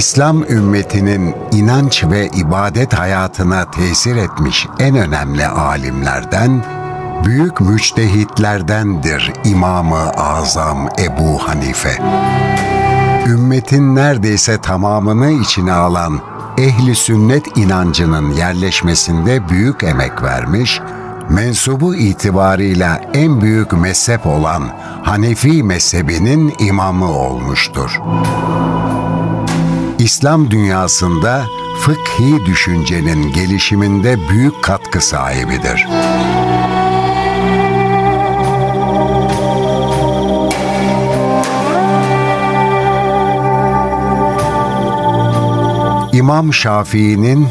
İslam ümmetinin inanç ve ibadet hayatına tesir etmiş en önemli alimlerden, büyük müçtehitlerdendir İmam-ı Azam Ebu Hanife. Ümmetin neredeyse tamamını içine alan ehli sünnet inancının yerleşmesinde büyük emek vermiş, mensubu itibarıyla en büyük mezhep olan Hanefi mezhebinin imamı olmuştur. İslam dünyasında fıkhi düşüncenin gelişiminde büyük katkı sahibidir. İmam Şafii'nin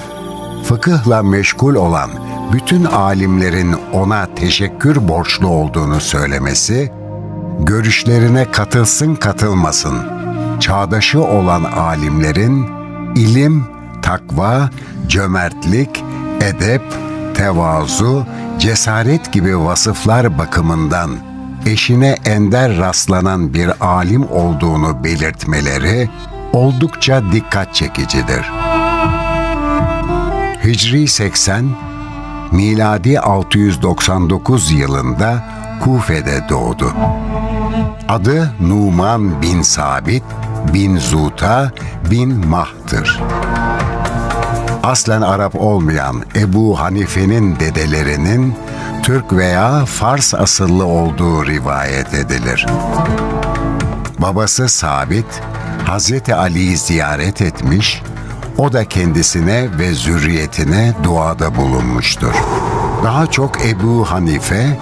fıkıhla meşgul olan bütün alimlerin ona teşekkür borçlu olduğunu söylemesi, görüşlerine katılsın katılmasın, çağdaşı olan alimlerin ilim, takva, cömertlik, edep, tevazu, cesaret gibi vasıflar bakımından eşine ender rastlanan bir alim olduğunu belirtmeleri oldukça dikkat çekicidir. Hicri 80, miladi 699 yılında Kufe'de doğdu. Adı Numan bin Sabit bin Zuta bin Mah'tır. Aslen Arap olmayan Ebu Hanife'nin dedelerinin Türk veya Fars asıllı olduğu rivayet edilir. Babası Sabit, Hazreti Ali'yi ziyaret etmiş, o da kendisine ve zürriyetine duada bulunmuştur. Daha çok Ebu Hanife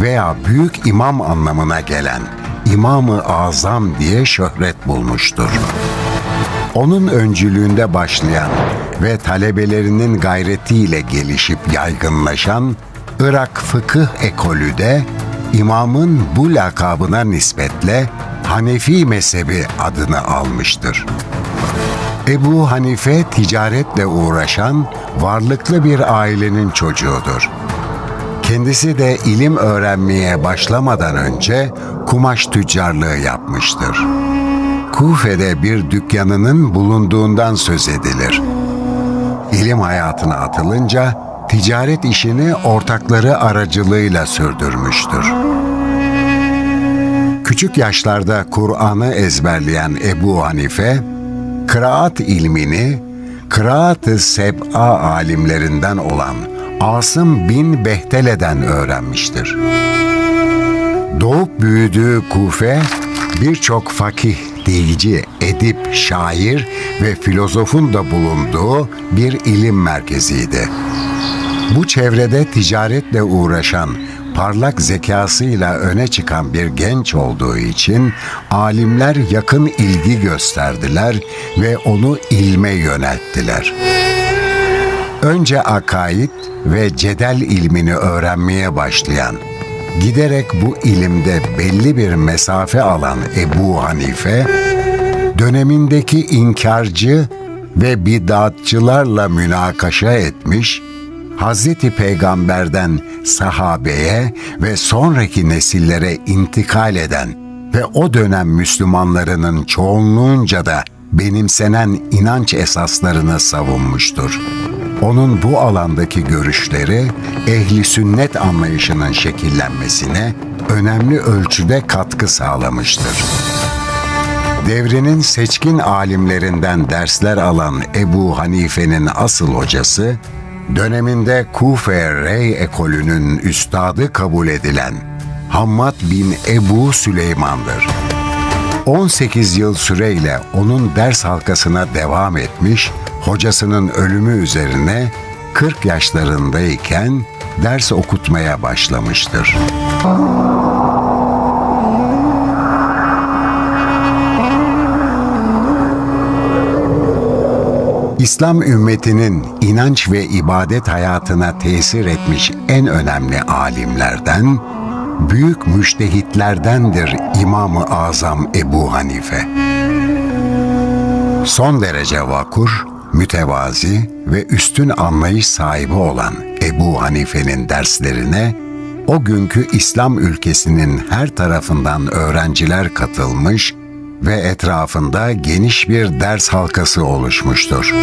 veya büyük imam anlamına gelen İmam-ı Azam diye şöhret bulmuştur. Onun öncülüğünde başlayan ve talebelerinin gayretiyle gelişip yaygınlaşan Irak fıkıh ekolü de imamın bu lakabına nispetle Hanefi mezhebi adını almıştır. Ebu Hanife ticaretle uğraşan varlıklı bir ailenin çocuğudur. Kendisi de ilim öğrenmeye başlamadan önce kumaş tüccarlığı yapmıştır. Kufe'de bir dükkanının bulunduğundan söz edilir. İlim hayatına atılınca ticaret işini ortakları aracılığıyla sürdürmüştür. Küçük yaşlarda Kur'an'ı ezberleyen Ebu Hanife, kıraat ilmini kıraat-ı seb'a alimlerinden olan Asım bin Behtele'den öğrenmiştir. Doğup büyüdüğü Kufe, birçok fakih, dilci, edip, şair ve filozofun da bulunduğu bir ilim merkeziydi. Bu çevrede ticaretle uğraşan, parlak zekasıyla öne çıkan bir genç olduğu için alimler yakın ilgi gösterdiler ve onu ilme yönelttiler. Önce akaid ve cedel ilmini öğrenmeye başlayan, giderek bu ilimde belli bir mesafe alan Ebu Hanife, dönemindeki inkarcı ve bidatçılarla münakaşa etmiş, Hazreti Peygamber'den sahabeye ve sonraki nesillere intikal eden ve o dönem Müslümanlarının çoğunluğunca da benimsenen inanç esaslarını savunmuştur. Onun bu alandaki görüşleri ehli sünnet anlayışının şekillenmesine önemli ölçüde katkı sağlamıştır. Devrinin seçkin alimlerinden dersler alan Ebu Hanife'nin asıl hocası, döneminde Kufe Rey ekolünün üstadı kabul edilen Hammad bin Ebu Süleyman'dır. 18 yıl süreyle onun ders halkasına devam etmiş, hocasının ölümü üzerine 40 yaşlarındayken ders okutmaya başlamıştır. İslam ümmetinin inanç ve ibadet hayatına tesir etmiş en önemli alimlerden, büyük müştehitlerdendir İmam-ı Azam Ebu Hanife. Son derece vakur, mütevazi ve üstün anlayış sahibi olan Ebu Hanife'nin derslerine o günkü İslam ülkesinin her tarafından öğrenciler katılmış ve etrafında geniş bir ders halkası oluşmuştur.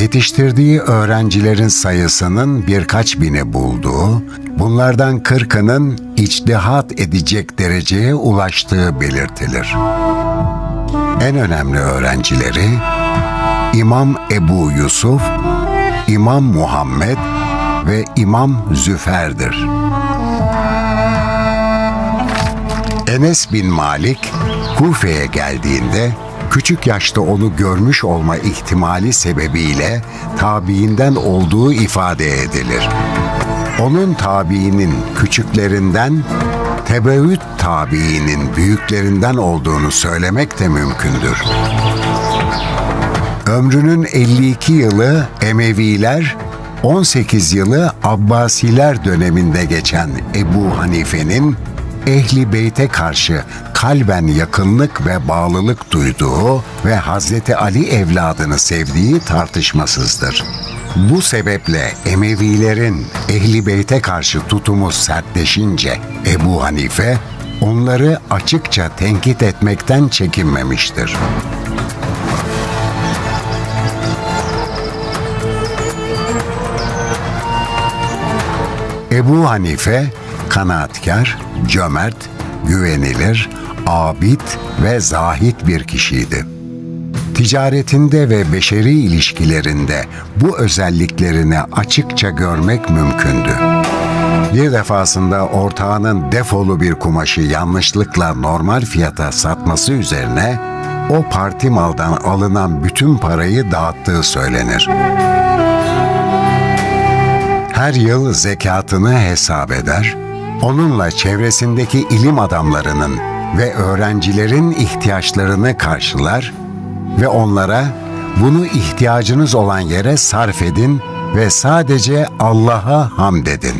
Yetiştirdiği öğrencilerin sayısının birkaç bini bulduğu, bunlardan kırkının içtihat edecek dereceye ulaştığı belirtilir. En önemli öğrencileri İmam Ebu Yusuf, İmam Muhammed ve İmam Züfer'dir. Enes bin Malik Kufe'ye geldiğinde küçük yaşta onu görmüş olma ihtimali sebebiyle tabiinden olduğu ifade edilir. Onun tabiinin küçüklerinden tebeüt tabiinin büyüklerinden olduğunu söylemek de mümkündür. Ömrünün 52 yılı Emeviler, 18 yılı Abbasiler döneminde geçen Ebu Hanife'nin Ehli Beyt'e karşı kalben yakınlık ve bağlılık duyduğu ve Hazreti Ali evladını sevdiği tartışmasızdır. Bu sebeple Emevilerin Ehli Beyt'e karşı tutumu sertleşince Ebu Hanife onları açıkça tenkit etmekten çekinmemiştir. Ebu Hanife kanaatkar, cömert, güvenilir, abid ve zahit bir kişiydi. Ticaretinde ve beşeri ilişkilerinde bu özelliklerini açıkça görmek mümkündü. Bir defasında ortağının defolu bir kumaşı yanlışlıkla normal fiyata satması üzerine o parti maldan alınan bütün parayı dağıttığı söylenir her yıl zekatını hesap eder, onunla çevresindeki ilim adamlarının ve öğrencilerin ihtiyaçlarını karşılar ve onlara bunu ihtiyacınız olan yere sarf edin ve sadece Allah'a hamd edin.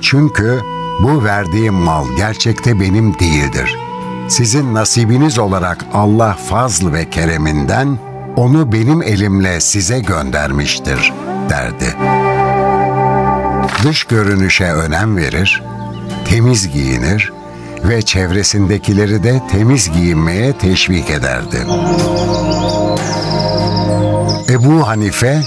Çünkü bu verdiğim mal gerçekte benim değildir. Sizin nasibiniz olarak Allah fazl ve kereminden onu benim elimle size göndermiştir derdi dış görünüşe önem verir, temiz giyinir ve çevresindekileri de temiz giyinmeye teşvik ederdi. Ebu Hanife,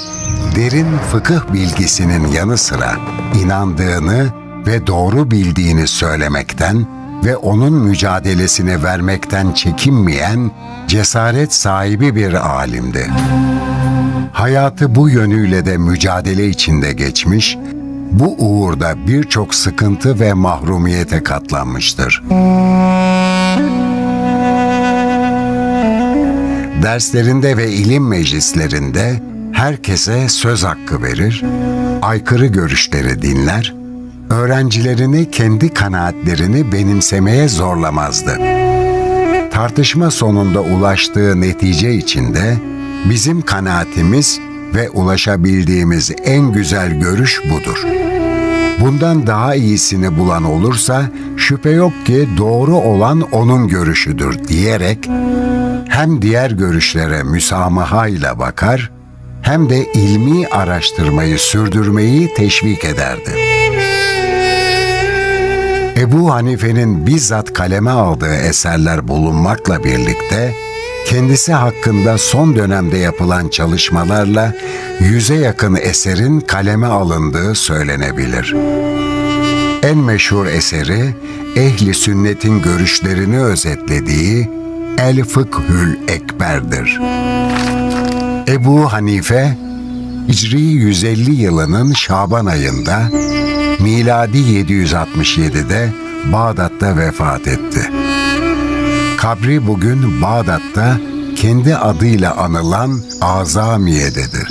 derin fıkıh bilgisinin yanı sıra inandığını ve doğru bildiğini söylemekten ve onun mücadelesini vermekten çekinmeyen cesaret sahibi bir alimdi. Hayatı bu yönüyle de mücadele içinde geçmiş bu uğurda birçok sıkıntı ve mahrumiyete katlanmıştır. Derslerinde ve ilim meclislerinde herkese söz hakkı verir, aykırı görüşleri dinler, öğrencilerini kendi kanaatlerini benimsemeye zorlamazdı. Tartışma sonunda ulaştığı netice içinde bizim kanaatimiz ve ulaşabildiğimiz en güzel görüş budur. Bundan daha iyisini bulan olursa şüphe yok ki doğru olan onun görüşüdür diyerek hem diğer görüşlere müsamaha ile bakar hem de ilmi araştırmayı sürdürmeyi teşvik ederdi. Ebu Hanife'nin bizzat kaleme aldığı eserler bulunmakla birlikte kendisi hakkında son dönemde yapılan çalışmalarla yüze yakın eserin kaleme alındığı söylenebilir. En meşhur eseri ehli sünnetin görüşlerini özetlediği El Fıkhül Ekber'dir. Ebu Hanife, Hicri 150 yılının Şaban ayında, miladi 767'de Bağdat'ta vefat etti. Kabri bugün Bağdat'ta kendi adıyla anılan Azamiye'dedir.